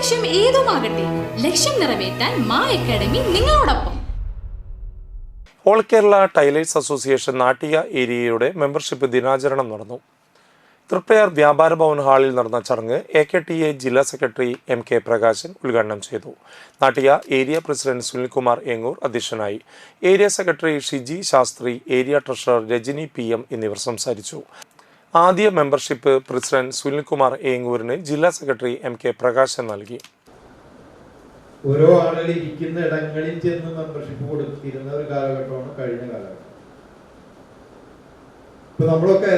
ലക്ഷ്യം ഏതുമാകട്ടെ ലക്ഷ്യം നിറവേറ്റാൻ മാ അക്കാഡമി നിങ്ങളോടൊപ്പം. All Kerala tailors association Nattika ഏരിയയുടെ മെമ്പർഷിപ്പ് ദിനാചരണം നടന്നു. തൃപ്പയാർ വ്യാപാര ഭവൻ ഹാളിൽ നടന്ന ചടങ്ങ് എ കെ ടി എ ജില്ലാ സെക്രട്ടറി എം കെ പ്രകാശൻ ഉദ്ഘാടനം ചെയ്തു. നാട്ടിക ഏരിയ പ്രസിഡന്റ് സുനിൽകുമാർ ഏങ്ങൂർ അധ്യക്ഷനായി. Area secretary Shiji Shastri area treasurer Rajani P M എന്നിവർ സംസാരിച്ചു. ആദ്യ മെമ്പർഷിപ്പ് പ്രസിഡന്റ് സുനിൽകുമാർ ഏങ്ങൂരിന് ജില്ലാ സെക്രട്ടറി എം കെ പ്രകാശൻ നൽകി. ഓരോ ആളുകൾ ഇരിക്കുന്ന ഇടങ്ങളിൽ ചെന്ന് മെമ്പർഷിപ്പ് കൊടുത്തിരുന്ന ഒരു കാലഘട്ടമാണ് കഴിഞ്ഞ കാലഘട്ടം. ഇപ്പൊ നമ്മളൊക്കെ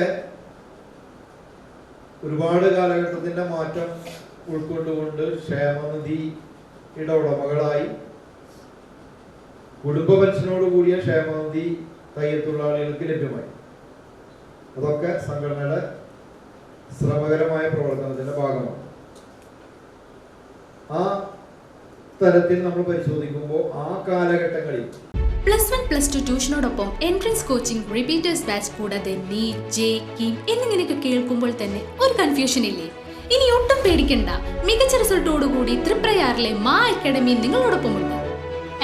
ഒരുപാട് കാലഘട്ടത്തിന്റെ മാറ്റം ഉൾക്കൊണ്ടുകൊണ്ട് ക്ഷേമനിധിയുടെ ഉടമകളായി കുടുംബ പെൻഷനോട് കൂടിയ ക്ഷേമനിധി തയ്യത്തൊഴിലാളികൾക്ക് ലഭ്യമായി. അതൊക്കെ സംഘടനയുടെ ശ്രമകരമായ പ്രവർത്തനത്തിന്റെ ഭാഗമാണ്. ആ തരത്തിൽ നമ്മൾ പരിശോധിക്കുമ്പോൾ ആ കാലഘട്ടങ്ങളിൽ പ്ലസ് വൺ പ്ലസ് ടു ട്യൂഷനോടൊപ്പം എൻട്രൻസ് കോച്ചിംഗ് റിപ്പീറ്റേഴ്സ് ബാച്ച് കൂടാതെ നീറ്റ് ജെ കീം എന്നിങ്ങനെയൊക്കെ കേൾക്കുമ്പോൾ തന്നെ ഒരു കൺഫ്യൂഷൻ ഇല്ലേ? ഇനി ഒട്ടും പേടിക്കണ്ട. മികച്ച റിസൾട്ടോടുകൂടി ത്രിപ്രയാറിലെ മാ അക്കാഡമി നിങ്ങളോടൊപ്പമുണ്ട്.